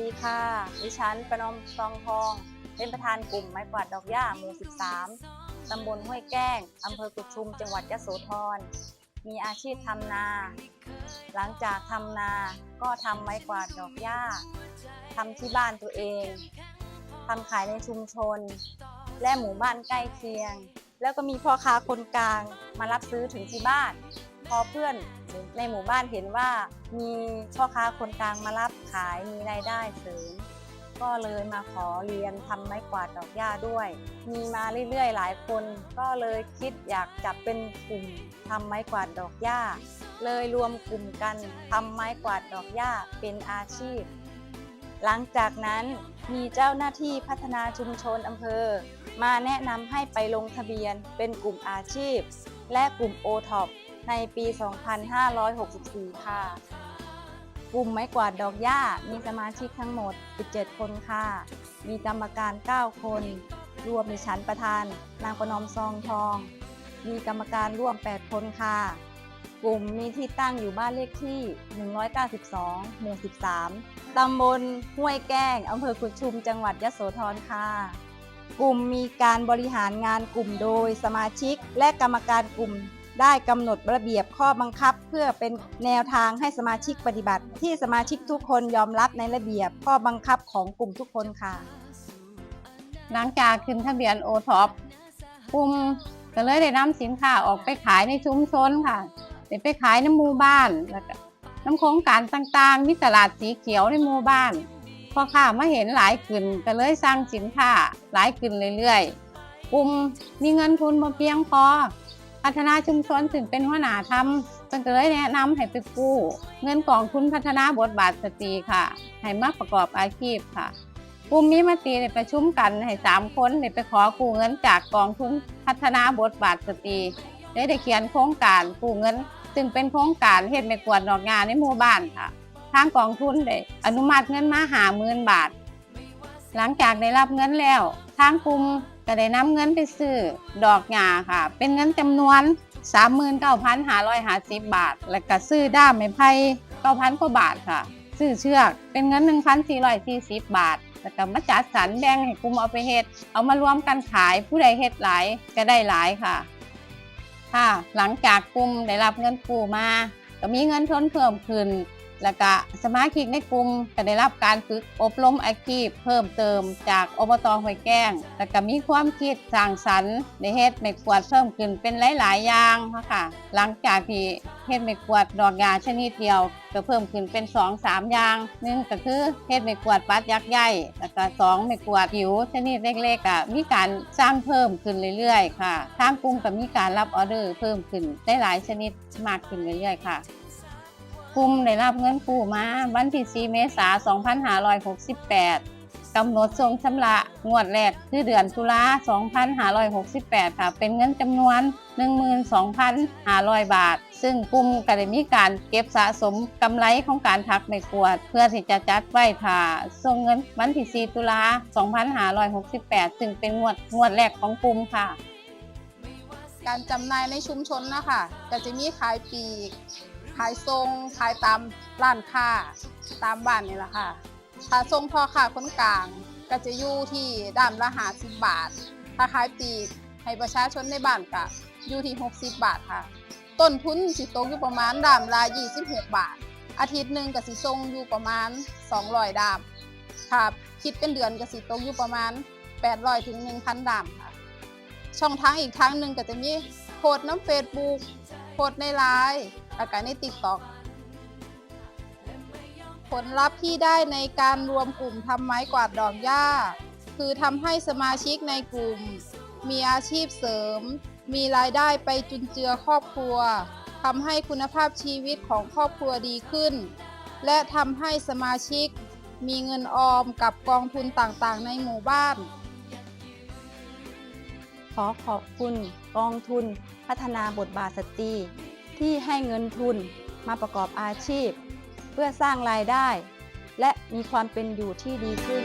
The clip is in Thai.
ดีค่ะ ดิฉันประนอมซองทอง เป็นประธานกลุ่มไม้กวาดดอกหญ้าหมู่ 13 ตำบลห้วยแก้ง อำเภอกุดชุม จังหวัดยะโสธร มีอาชีพทำนา หลังจากทำนาก็ทำไม้กวาดดอกหญ้าทำที่บ้านตัวเองทำขายในชุมชน และหมู่บ้านใกล้เคียง แล้วก็มีพ่อค้าคนกลางมารับซื้อถึงที่บ้าน พอเพื่อนในหมู่บ้านเห็นว่ามีพ่อค้าคนกลางมารับขายมีรายได้เสริมก็เลยมาขอเรียนทำไม้กวาดดอกหญ้าด้วย มีมาเรื่อยๆ หลายคน ก็เลยคิดอยากจับเป็นกลุ่มทำไม้กวาดดอกหญ้า เลยรวมกลุ่มกันทำไม้กวาดดอกหญ้าเป็นอาชีพ หลังจากนั้นมีเจ้าหน้าที่พัฒนาชุมชนอำเภอ มาแนะนำให้ไปลงทะเบียนเป็นกลุ่มอาชีพ และกลุ่ม o t o p ในปี 2564 ค่ะ กลุ่มไม้กวาดดอกหญ้ามีสมาชิกทั้งหมด 17 คนค่ะ มีกรรมการ 9 คน รวมดิฉันประธาน นางประนอมซองทอง มีกรรมการร่วม 8 คนค่ะ กลุ่มมีที่ตั้งอยู่บ้านเลขที่ 192 หมู่ 13 ตำบลห้วยแก้งอำเภอกุดชุม จังหวัดยะโสธรค่ะ กลุ่มมีการบริหารงานกลุ่มโดยสมาชิกและกรรมการกลุ่ม ได้กำหนดระเบียบข้อบังคับ เพื่อเป็นแนวทางให้สมาชิกปฏิบัติ ที่สมาชิกทุกคนยอมรับในระเบียบข้อบังคับของกลุ่มทุกคนค่ะ หลังจากขึ้นทะเบียนโอท็อปกลุ่มก็เลยได้นำสินค้าออกไปขายในชุมชนค่ะได้ไปขายในหมู่บ้านแล้วก็น้ำโครงการต่างๆ มีตลาดสีเขียวในหมู่บ้านพอข้ามาเห็นหลายขึ้นก็เลยสร้างสินค้าหลายขึ้นเรื่อยๆกลุ่มมีเงินทุนมาเพียงพอ พัฒนาชุมชนถึงเป็นหัวหน้าทำจึงก็เลยแนะนำให้ไปกู้ เงินกองทุนพัฒนาบทบาทสตรีค่ะ ให้มาประกอบอาชีพค่ะกลุ่มมีมติได้ประชุมกันให้สามคนได้ไปขอกู้เงินจากกองทุนพัฒนาบทบาทสตรีได้ได้เขียนโครงการกู้เงินซึ่งเป็นโครงการเฮ็ดไม่กวดดอกงานในหมู่บ้านค่ะ ทางกองทุนได้อนุมัติเงินมาหาหมื่นบาท หลังจากได้รับเงินแล้ว ทางกลุ่ม ก็ได้นำเงินไปซื้อดอกหญ้าค่ะ เป็นเงินจำนวน 39,550 บาท และก็ซื้อด้ามไม้ไผ่9,000กว่าบาทค่ะ ซื้อเชือกเป็นเงิน 1,440 บาทแล้วก็มาจัดสรรแบ่งให้กลุ่มเอาไปเฮ็ดเอามารวมกันขายผู้ใดเฮ็ดหลายก็ได้หลายค่ะค่ะ หลังจากกลุ่มได้รับเงินกู้มาก็มีเงินทุนเพิ่มขึ้น แล้วก็สมาชิกในกลุ่มก็ได้รับการฝึกอบรมอาชีพ เพิ่มเติมจากอบตห้วยแก้ง แล้วก็มีความคิดสร้างสรรค์ในเฮ็ดไม่กวาดเพิ่มขึ้นเป็นหลาย ๆ อย่างค่ะ หลังจากที่เฮ็ดไม่กวาดดอกยาชนิดเดียวก็เพิ่มขึ้นเป็น 2 3 อย่างหนึ่งก็คือเฮ็ดไม่กวาดปัดยักษ์ใหญ่แล้วก็สองไม่กวาดผิวชนิดเล็กๆอะมีการสร้างเพิ่มขึ้นเรื่อย ๆ ค่ะทางกลุ่มก็มีการรับออเดอร์เพิ่มขึ้นได้หลายชนิดมากขึ้นเรื่อย ๆ ค่ะ กลุ่มได้รับเงินกู้มาวันที่4เมษายน2568กำหนดส่งชำระงวดแรกคือเดือนตุลา2568 ค่ะ เป็นเงินจำนวน 12,500 บาท ซึ่งกลุ่มก็ได้มีการเก็บสะสมกำไรของการทักไม่กวด เพื่อที่จะจัดไว้ถ่าส่งเงินวันที่4ตุลา2568 ซึ่งเป็นงวดงวดแรกของกลุ่มค่ะการจำหน่ายในชุมชนนะคะก็จะมีขายปีก ขายทรงขายตามร้านค้าตามบ้านนี่แหละค่ะถ้าทรงพ่อค้าคนกลางก็จะอยู่ที่ด้ามละหาสิบบาท ถ้าขายปีกให้ประชาชนในบ้านก็อยู่ที่ 60 บาทค่ะ ต้นทุนสิตกอยู่ประมาณดามละ26 บาท อาทิตย์หนึ่งก็สิทรงอยู่ประมาณ 200 ดามค่ะคิดเป็นเดือนก็สิตกอยู่ประมาณ 800ถึง1,000 ดามค่ะ ช่องทางอีกทางหนึ่งก็จะมีโพสต์น้ำเฟซบุ๊กโพสต์ในไลน์ แล้วก็ในติ๊กต็อกผลลัพธ์ที่ได้ในการรวมกลุ่มทำไม้กวาดดอกหญ้า คือทำให้สมาชิกในกลุ่ม มีอาชีพเสริม มีรายได้ไปจุนเจือครอบครัวทำให้คุณภาพชีวิตของครอบครัวดีขึ้น และทำให้สมาชิก มีเงินออมกับกองทุนต่างๆ ในหมู่บ้าน ขอขอบคุณกองทุนพัฒนาบทบาทสตรี ที่ให้เงินทุนมาประกอบอาชีพ เพื่อสร้างรายได้ และมีความเป็นอยู่ที่ดีขึ้น